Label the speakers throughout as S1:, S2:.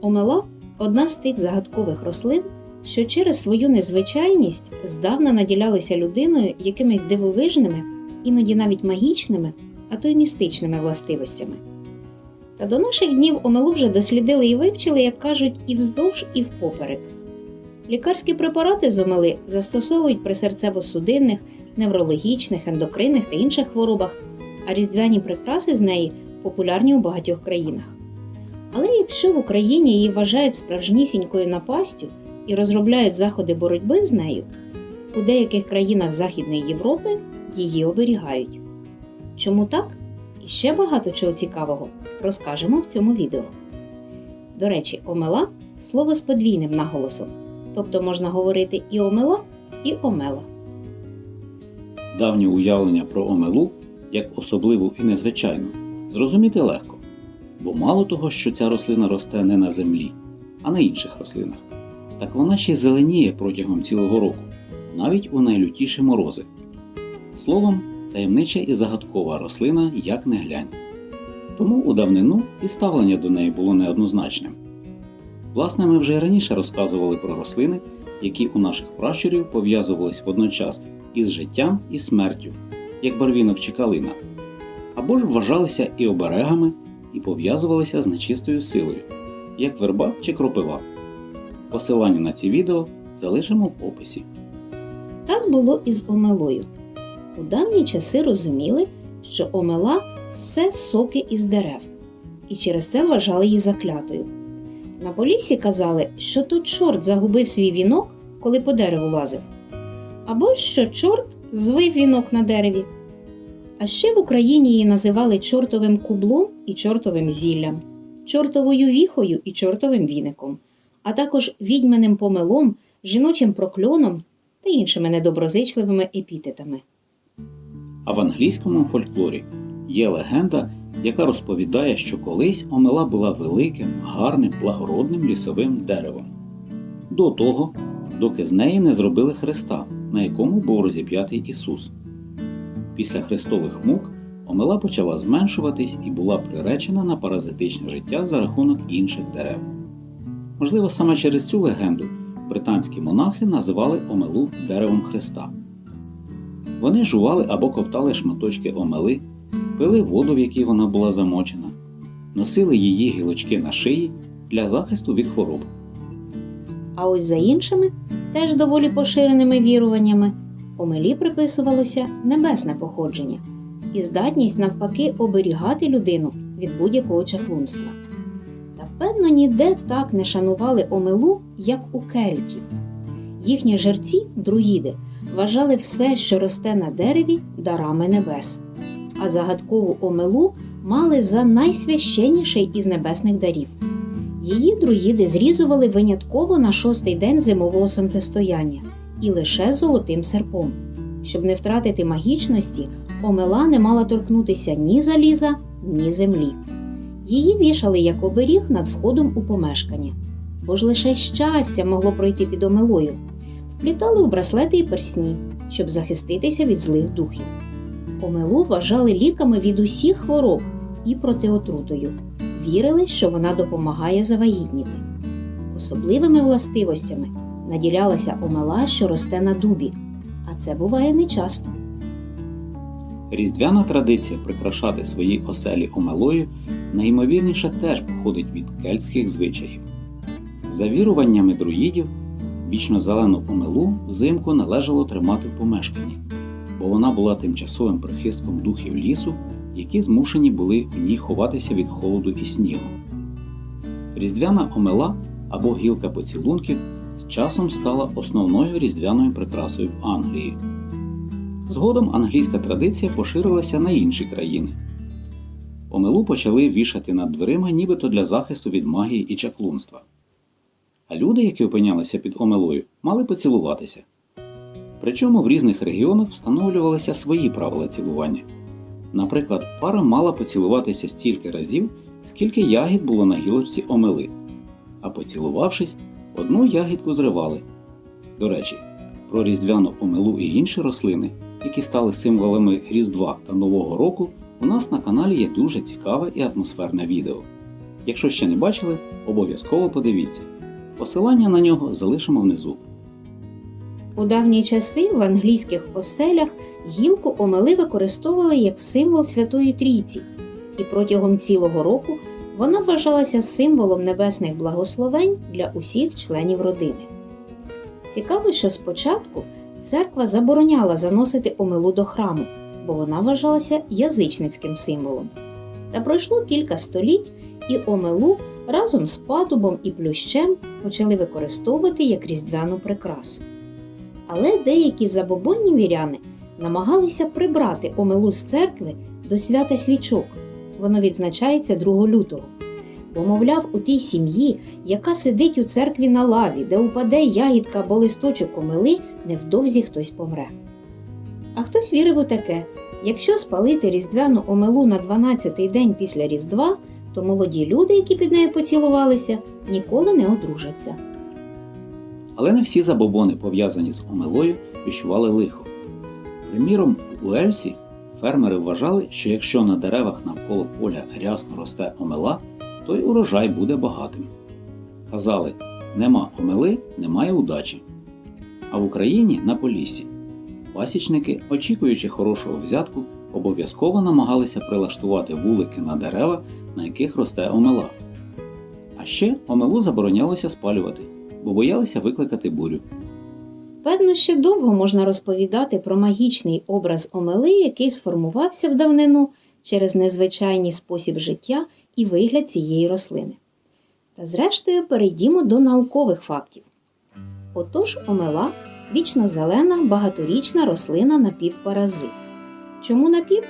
S1: Омела одна з тих загадкових рослин, що через свою незвичайність здавна наділялися людиною якимись дивовижними, іноді навіть магічними, а то й містичними властивостями. Та до наших днів омелу вже дослідили і вивчили, як кажуть, і вздовж, і впоперек. Лікарські препарати з омели застосовують при серцево-судинних, неврологічних, ендокринних та інших хворобах, а різдвяні прикраси з неї популярні у багатьох країнах. Але якщо в Україні її вважають справжнісінькою напастю і розробляють заходи боротьби з нею, у деяких країнах Західної Європи її оберігають. Чому так? І ще багато чого цікавого розкажемо в цьому відео. До речі, омела слово з подвійним наголосом, тобто можна говорити і омела, і омела.
S2: Давнє уявлення про омелу як особливу і незвичайну зрозуміти легко, бо мало того, що ця рослина росте не на землі, а на інших рослинах, так вона ще й зеленіє протягом цілого року, навіть у найлютіші морози. Словом, таємнича і загадкова рослина як не глянь. Тому у давнину і ставлення до неї було неоднозначним. Власне, ми вже раніше розказували про рослини, які у наших пращурів пов'язувались водночас із життям і смертю, як барвінок чи калина, або ж вважалися і оберегами, і пов'язувалися з нечистою силою, як верба чи кропива. Посилання на ці відео залишимо в описі.
S1: Так було і з омелою. У давні часи розуміли, що омела це соки із дерев, і через це вважали її заклятою. На полісі казали, що то чорт загубив свій вінок, коли по дереву лазив, або що чорт звив вінок на дереві. А ще в Україні її називали чортовим кублом і чортовим зіллям, чортовою віхою і чортовим віником, а також відьманим помелом, жіночим прокльоном та іншими недоброзичливими епітетами.
S2: А в англійському фольклорі є легенда, яка розповідає, що колись омела була великим, гарним, благородним лісовим деревом. До того, доки з неї не зробили хреста, на якому був розіп'ятий Ісус. Після хрестових мук омела почала зменшуватись і була приречена на паразитичне життя за рахунок інших дерев. Можливо, саме через цю легенду британські монахи називали омелу деревом Христа. Вони жували або ковтали шматочки омели, пили воду, в якій вона була замочена, носили її гілочки на шиї для захисту від хвороб.
S1: А ось за іншими, теж доволі поширеними віруваннями, омелі приписувалося небесне походження і здатність навпаки оберігати людину від будь-якого чаклунства. Та певно ніде так не шанували омелу, як у кельтів. Їхні жерці, друїди, вважали все, що росте на дереві, дарами небес, а загадкову омелу мали за найсвященніший із небесних дарів. Її друїди зрізували винятково на шостий день зимового сонцестояння і лише золотим серпом. Щоб не втратити магічності, омела не мала торкнутися ні заліза, ні землі. Її вішали як оберіг над входом у помешкання, бо ж лише щастя могло пройти під омелою. Вплітали у браслети і персні, щоб захиститися від злих духів. Омелу вважали ліками від усіх хвороб і протиотрутою. Вірили, що вона допомагає завагітніти. Особливими властивостями наділялася омела, що росте на дубі, а це буває нечасто.
S2: Різдвяна традиція прикрашати свої оселі омелою найімовірніше теж походить від кельтських звичаїв. За віруваннями друїдів, вічно зелену омелу взимку належало тримати в помешканні, бо вона була тимчасовим прихистком духів лісу, які змушені були в ній ховатися від холоду і снігу. Різдвяна омела або гілка поцілунків з часом стала основною різдвяною прикрасою в Англії. Згодом англійська традиція поширилася на інші країни. Омелу почали вішати над дверима нібито для захисту від магії і чаклунства. А люди, які опинялися під омелою, мали поцілуватися. Причому в різних регіонах встановлювалися свої правила цілування. Наприклад, пара мала поцілуватися стільки разів, скільки ягід було на гілочці омели, а поцілувавшись, одну ягідку зривали. До речі, про різдвяну омелу і інші рослини, які стали символами Різдва та Нового року, у нас на каналі є дуже цікаве і атмосферне відео. Якщо ще не бачили, обов'язково подивіться. Посилання на нього залишимо внизу.
S1: У давні часи в англійських оселях гілку омели використовували як символ Святої Трійці, і протягом цілого року вона вважалася символом небесних благословень для усіх членів родини. Цікаво, що спочатку церква забороняла заносити омелу до храму, бо вона вважалася язичницьким символом. Та пройшло кілька століть, і омелу разом з падубом і плющем почали використовувати як різдвяну прикрасу. Але деякі забобонні віряни намагалися прибрати омелу з церкви до свята свічок. Воно відзначається 2 лютого. Бо, мовляв, у тій сім'ї, яка сидить у церкві на лаві, де упаде ягідка або листочок омели, невдовзі хтось помре. А хтось вірив у таке: якщо спалити різдвяну омелу на 12-й день після Різдва, то молоді люди, які під нею поцілувалися, ніколи не одружаться.
S2: Але не всі забобони, пов'язані з омелою, віщували лихо. Приміром, в Уельсі фермери вважали, що якщо на деревах навколо поля рясно росте омела, то й урожай буде багатим. Казали, нема омели, немає удачі. А в Україні на Поліссі пасічники, очікуючи хорошого взятку, обов'язково намагалися прилаштувати вулики на дерева, на яких росте омела. А ще омелу заборонялося спалювати, бо боялися викликати бурю.
S1: Певно, ще довго можна розповідати про магічний образ омели, який сформувався в давнину через незвичайний спосіб життя і вигляд цієї рослини. Та зрештою перейдімо до наукових фактів. Отож, омела вічно зелена, багаторічна рослина напівпаразит. Чому напів?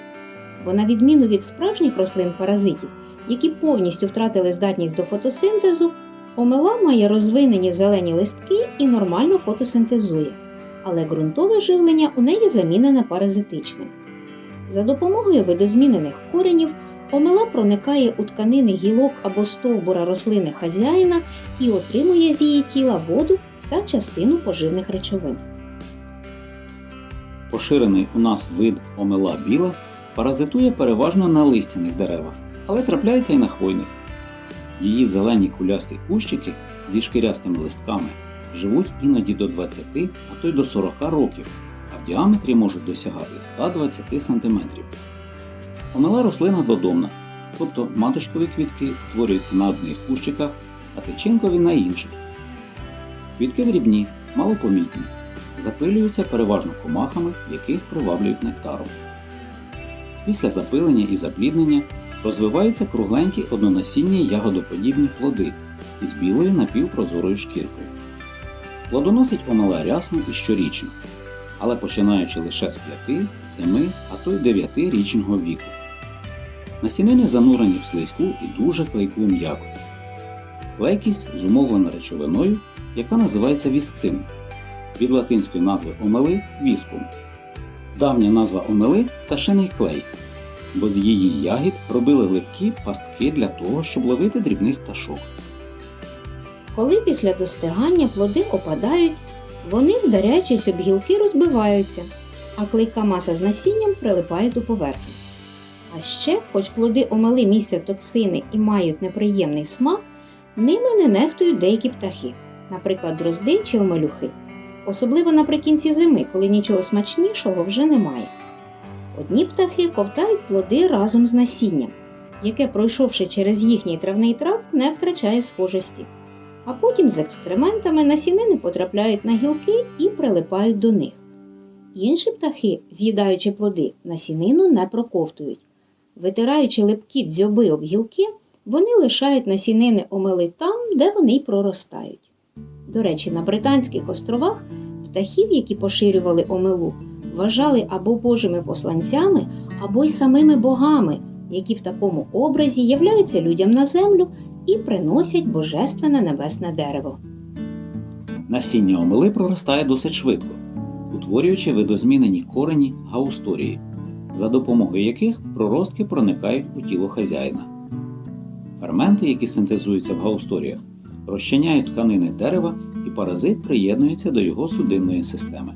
S1: Бо на відміну від справжніх рослин-паразитів, які повністю втратили здатність до фотосинтезу, омела має розвинені зелені листки і нормально фотосинтезує, але ґрунтове живлення у неї замінене паразитичним. За допомогою видозмінених коренів омела проникає у тканини гілок або стовбура рослини хазяїна і отримує з її тіла воду та частину поживних речовин.
S2: Поширений у нас вид омела біла паразитує переважно на листяних деревах, але трапляється і на хвойних. Її зелені кулясті кущики зі шкірястими листками живуть іноді до 20, а то й до 40 років, а в діаметрі можуть досягати 120 см. Омела рослина дводомна, тобто маточкові квітки утворюються на одних кущиках, а тичинкові на інших. Квітки дрібні, малопомітні, запилюються переважно комахами, яких приваблюють нектаром. Після запилення і запліднення розвиваються кругленькі однонасінні ягодоподібні плоди із білою напівпрозорою шкіркою. Плодоносить омела рясно і щорічно, але починаючи лише з 5, 7, а то й 9-річного віку. Насінини занурені в слизьку і дуже клейку м'якоть. Клейкість зумовлена речовиною, яка називається вісцин, від латинської назви омели віскум. Давня назва омели пташиний клей, бо з її ягід робили липкі пастки для того, щоб ловити дрібних пташок.
S1: Коли після достигання плоди опадають, вони, вдаряючись об гілки, розбиваються, а клейка маса з насінням прилипає до поверхні. А ще, хоч плоди омели містять токсини і мають неприємний смак, ними не нехтують деякі птахи, наприклад, дрозди чи омелюхи, особливо наприкінці зими, коли нічого смачнішого вже немає. Одні птахи ковтають плоди разом з насінням, яке, пройшовши через їхній травний тракт, не втрачає схожості. А потім з екскрементами насінини потрапляють на гілки і прилипають до них. Інші птахи, з'їдаючи плоди, насінину не проковтують. Витираючи липкі дзьоби об гілки, вони лишають насінини омели там, де вони й проростають. До речі, на Британських островах птахів, які поширювали омелу, вважали або божими посланцями, або й самими богами, які в такому образі являються людям на землю і приносять божественне небесне дерево.
S2: Насіння омели проростає досить швидко, утворюючи видозмінені корені гаусторії, за допомогою яких проростки проникають у тіло хазяїна. Ферменти, які синтезуються в гаусторіях, розчиняють тканини дерева і паразит приєднується до його судинної системи.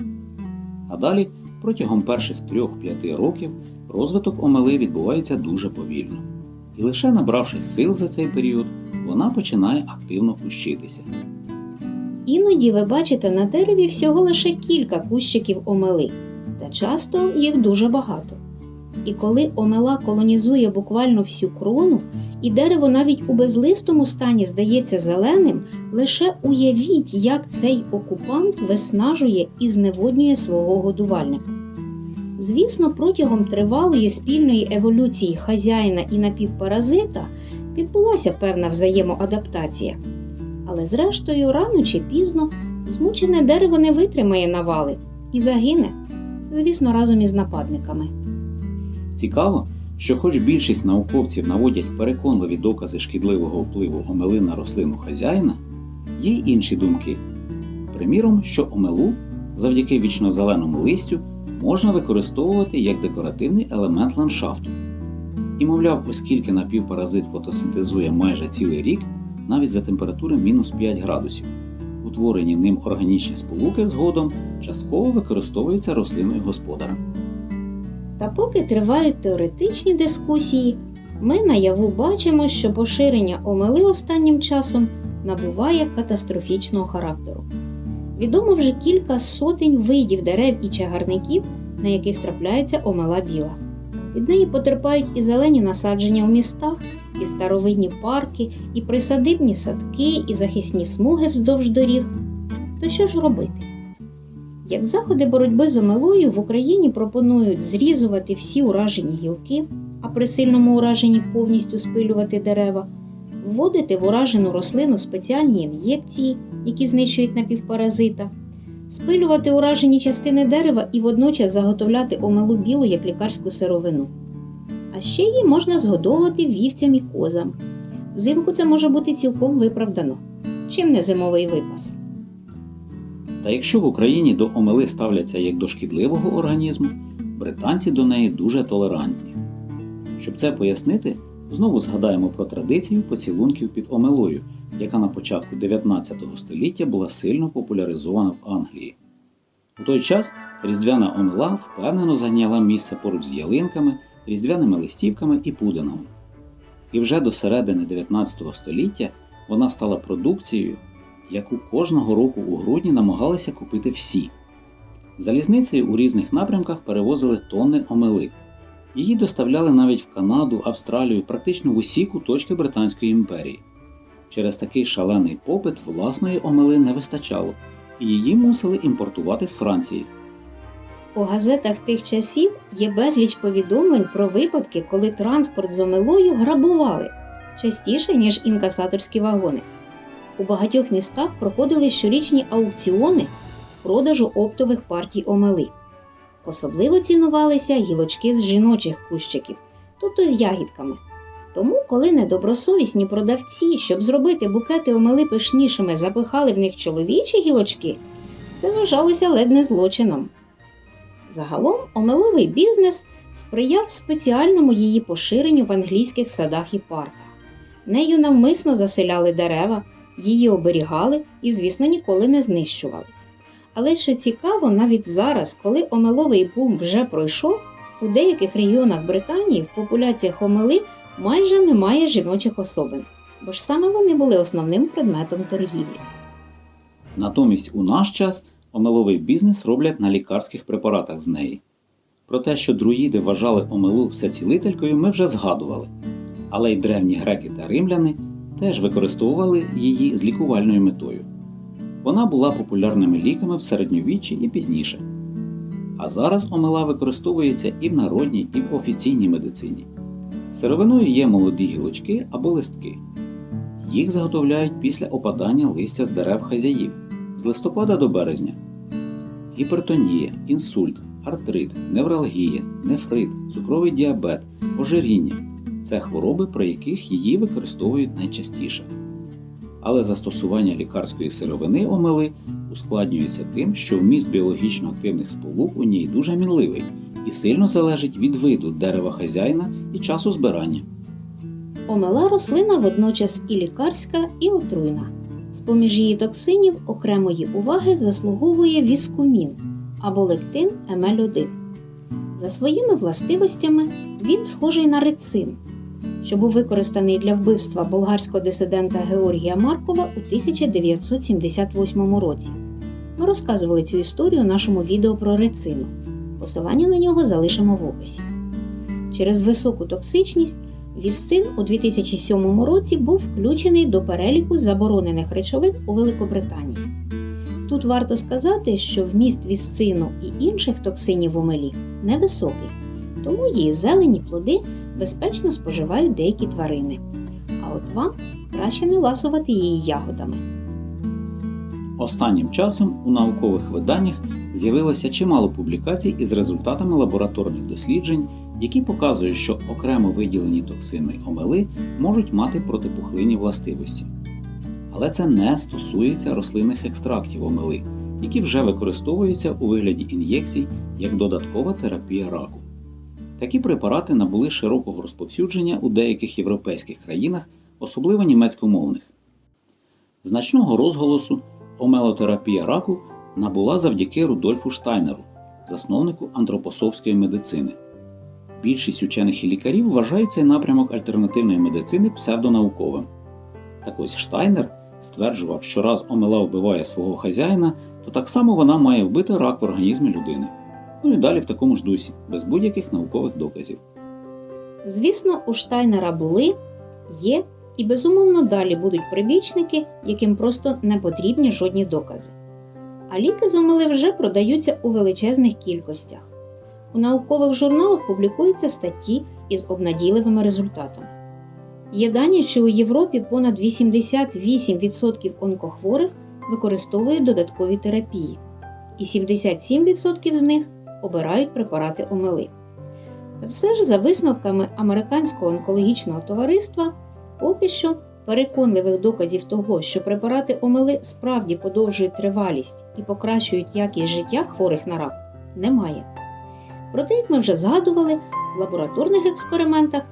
S2: А далі, протягом перших 3-5 років, розвиток омели відбувається дуже повільно. і лише набравшись сил за цей період, вона починає активно кущитися.
S1: Іноді ви бачите на дереві всього лише кілька кущиків омели, та часто їх дуже багато. І коли омела колонізує буквально всю крону, і дерево навіть у безлистому стані здається зеленим, лише уявіть, як цей окупант виснажує і зневоднює свого годувальника. Звісно, протягом тривалої спільної еволюції хазяїна і напівпаразита відбулася певна взаємоадаптація. Але зрештою, рано чи пізно змучене дерево не витримає навали і загине, звісно, разом із нападниками.
S2: Цікаво, що хоч більшість науковців наводять переконливі докази шкідливого впливу омели на рослину хазяїна, є й інші думки. Приміром, що омелу завдяки вічнозеленому листю можна використовувати як декоративний елемент ландшафту. І, мовляв, оскільки напівпаразит фотосинтезує майже цілий рік, навіть за температури мінус 5 градусів, утворені ним органічні сполуки згодом частково використовуються рослиною господарем.
S1: Та поки тривають теоретичні дискусії, ми наяву бачимо, що поширення омели останнім часом набуває катастрофічного характеру. Відомо вже кілька сотень видів дерев і чагарників, на яких трапляється омела біла. Від неї потерпають і зелені насадження у містах, і старовинні парки, і присадибні садки, і захисні смуги вздовж доріг. То що ж робити? Як заходи боротьби з омелою в Україні пропонують зрізувати всі уражені гілки, а при сильному ураженні повністю спилювати дерева, вводити в уражену рослину спеціальні ін'єкції, які знищують напівпаразита, спилювати уражені частини дерева і водночас заготовляти омелу білу як лікарську сировину. А ще її можна згодовувати вівцям і козам. Взимку це може бути цілком виправдано. Чим не зимовий випас?
S2: Та якщо в Україні до омели ставляться як до шкідливого організму, британці до неї дуже толерантні. Щоб це пояснити, знову згадаємо про традицію поцілунків під омелою, яка на початку 19 століття була сильно популяризована в Англії. У той час різдвяна омела впевнено зайняла місце поруч з ялинками, різдвяними листівками і пудингом. І вже до середини 19 століття вона стала продукцією, яку кожного року у грудні намагалися купити всі. Залізницею у різних напрямках перевозили тонни омели. Її доставляли навіть в Канаду, Австралію, практично в усі куточки Британської імперії. Через такий шалений попит власної омели не вистачало, і її мусили імпортувати з Франції.
S1: У газетах тих часів є безліч повідомлень про випадки, коли транспорт з омелою грабували частіше, ніж інкасаторські вагони. У багатьох містах проходили щорічні аукціони з продажу оптових партій омели. Особливо цінувалися гілочки з жіночих кущиків, тобто з ягідками. Тому, коли недобросовісні продавці, щоб зробити букети омели пишнішими, запихали в них чоловічі гілочки, це вважалося ледь не злочином. Загалом омеловий бізнес сприяв спеціальному її поширенню в англійських садах і парках. Нею навмисно заселяли дерева, її оберігали і, звісно, ніколи не знищували. Але що цікаво, навіть зараз, коли омеловий бум вже пройшов, у деяких регіонах Британії в популяціях омели майже немає жіночих особин, бо ж саме вони були основним предметом торгівлі.
S2: Натомість у наш час омеловий бізнес роблять на лікарських препаратах з неї. Про те, що друїди вважали омелу всецілителькою, ми вже згадували. Але й древні греки та римляни теж використовували її з лікувальною метою. Вона була популярними ліками в середньовіччі і пізніше. А зараз омела використовується і в народній, і в офіційній медицині. Сировиною є молоді гілочки або листки. Їх заготовляють після опадання листя з дерев хазяїв з листопада до березня. Гіпертонія, інсульт, артрит, невралгія, нефрит, цукровий діабет, ожиріння це хвороби, при яких її використовують найчастіше. Але застосування лікарської сировини омели ускладнюється тим, що вміст біологічно активних сполук у ній дуже мінливий і сильно залежить від виду дерева хазяїна і часу збирання.
S1: Омела рослина водночас і лікарська, і отруйна. З-поміж її токсинів окремої уваги заслуговує віскумін або лектин МЛ1. За своїми властивостями він схожий на рецин, що був використаний для вбивства болгарського дисидента Георгія Маркова у 1978 році. Ми розказували цю історію у нашому відео про рецину. Посилання на нього залишимо в описі. Через високу токсичність вісцин у 2007 році був включений до переліку заборонених речовин у Великобританії. Тут варто сказати, що вміст вісцину і інших токсинів у мелі невисокий, тому її зелені плоди безпечно споживають деякі тварини. А от вам краще не ласувати її ягодами.
S2: Останнім часом у наукових виданнях з'явилося чимало публікацій із результатами лабораторних досліджень, які показують, що окремо виділені токсини омели можуть мати протипухлинні властивості. Але це не стосується рослинних екстрактів омели, які вже використовуються у вигляді ін'єкцій як додаткова терапія раку. Такі препарати набули широкого розповсюдження у деяких європейських країнах, особливо німецькомовних. Значного розголосу омелотерапія раку набула завдяки Рудольфу Штайнеру, засновнику антропософської медицини. Більшість учених і лікарів вважають цей напрямок альтернативної медицини псевдонауковим. Так ось Штайнер стверджував, що раз омела вбиває свого хазяїна, то так само вона має вбити рак в організмі людини. Ну і далі в такому ж дусі, без будь-яких наукових доказів.
S1: Звісно, у Штайнера були, є і безумовно далі будуть прибічники, яким просто не потрібні жодні докази. А ліки з омели вже продаються у величезних кількостях. У наукових журналах публікуються статті із обнадійливими результатами. Є дані, що у Європі понад 88% онкохворих використовують додаткові терапії, і 77% з них обирають препарати омели. Та все ж, за висновками Американського онкологічного товариства, поки що переконливих доказів того, що препарати омели справді подовжують тривалість і покращують якість життя хворих на рак, немає. Проте, як ми вже згадували, в лабораторних експериментах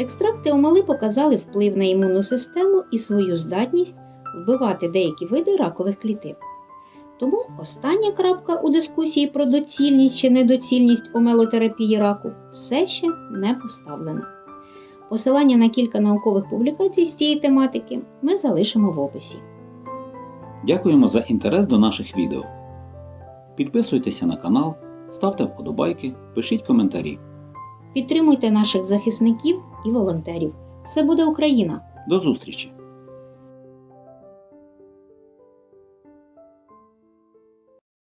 S1: екстракти омели показали вплив на імунну систему і свою здатність вбивати деякі види ракових клітин. Тому остання крапка у дискусії про доцільність чи недоцільність омелотерапії раку все ще не поставлена. Посилання на кілька наукових публікацій з цієї тематики ми залишимо в описі.
S2: Дякуємо за інтерес до наших відео. Підписуйтеся на канал, ставте вподобайки, пишіть коментарі.
S1: Підтримуйте наших захисників і волонтерів. Все буде Україна!
S2: До зустрічі!